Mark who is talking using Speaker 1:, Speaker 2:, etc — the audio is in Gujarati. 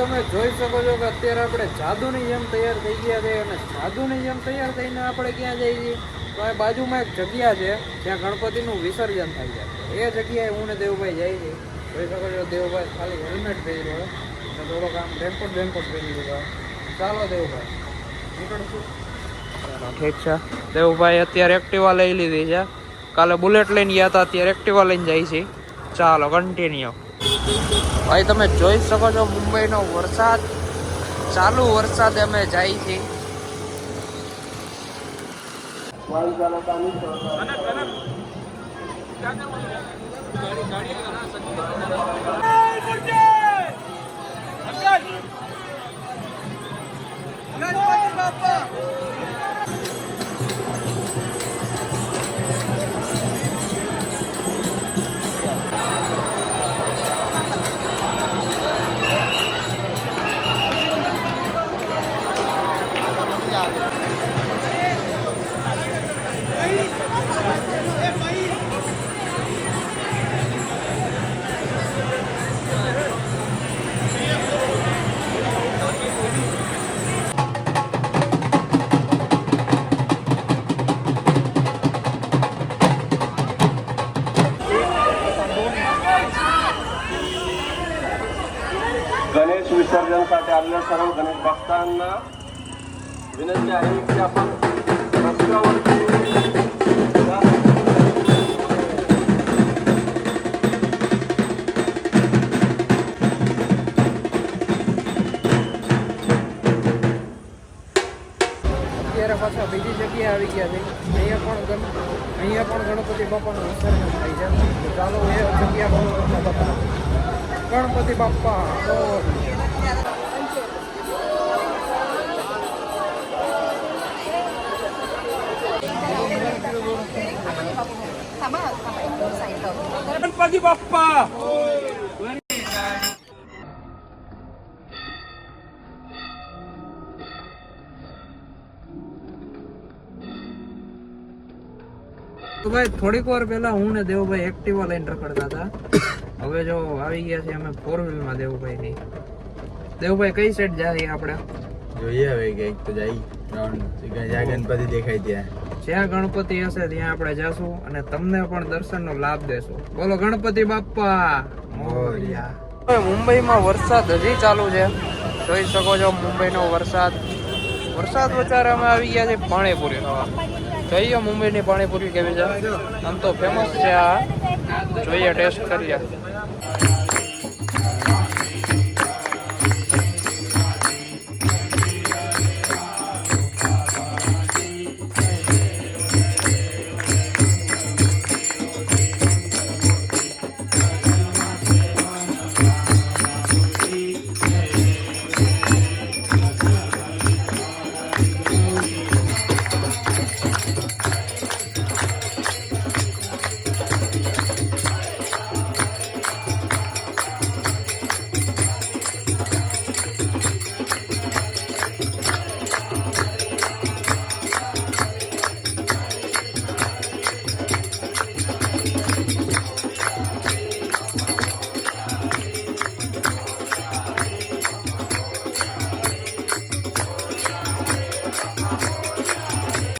Speaker 1: તમે જોઈ શકો છો કે અત્યારે આપણે જાદુની જેમ તૈયાર થઈ ગયા છે અને જાદુની જેમ તૈયાર થઈને આપણે ક્યાં જઈએ છીએ? તો એ બાજુમાં એક જગ્યા છે જ્યાં ગણપતિનું વિસર્જન થાય છે. એ જગ્યાએ હું ને દેવભાઈ જાય છે જોઈ શકો છો દેવભાઈ ખાલી હેલ્મેટ પહેર્યો હોય અને થોડોક આમ રેનકોટ બેનકોટ પહેરી લીધો ચાલો દેવભાઈ, નીકળશું. ઠીક છે. દેવભાઈ અત્યારે એક્ટિવા લઈ લીધી છે. કાલે બુલેટ લઈને ગયા હતા, અત્યારે એક્ટિવા લઈને જાય છે. ચાલો કન્ટિન્યુ ભાઈ તમે જોઈ શકો છો મુંબઈનો વરસાદ. ચાલુ વરસાદ અમે જાય છે
Speaker 2: गणेश विसर्जनसाठी आलेल्या सर्व गणेश भक्तांना विनंती आहे की आपण रस्त्यावरती
Speaker 1: અત્યારે પાછા બીજી જગ્યાએ આવી ગયા છે અહીંયા પણ ગણ અહીંયા પણ ગણપતિ બાપાનું વિસર્જન થાય છે તો ચાલો એ જગ્યા ગણપતિ બાપ્પા. ગણપતિ બાપા તો ભાઈ થોડીક વાર પહેલા હું ને દેવભાઈ એક્ટિવા લઈને રખડતા હતા. હવે જો આવી ગયા છે અમે ફોર વ્હીલમાં દેવભાઈ ની દેવભાઈ કઈ સાઈડ જાય આપણે?
Speaker 3: જોઈએ હવે કંઈક તો જાય. જ્યાં ગણપતિ દેખાય ત્યાં.
Speaker 1: જ્યાં ગણપતિ હશે ત્યાં આપણે જાશું અને તમને પણ દર્શનનો લાભ દેશું. બોલો ગણપતિ બાપ્પા!
Speaker 3: મોરિયા.
Speaker 1: હવે મુંબઈમાં વરસાદ હજી ચાલુ છે. જોઈ શકો છો મુંબઈનો વરસાદ. વરસાદ વચારે અમે આવી ગયા છે પાણીપુરી ખાવા જોઈએ મુંબઈની પાણીપુરી કેવી છે? આમ તો ફેમસ છે આ. જોઈએ ટેસ્ટ કરીએ.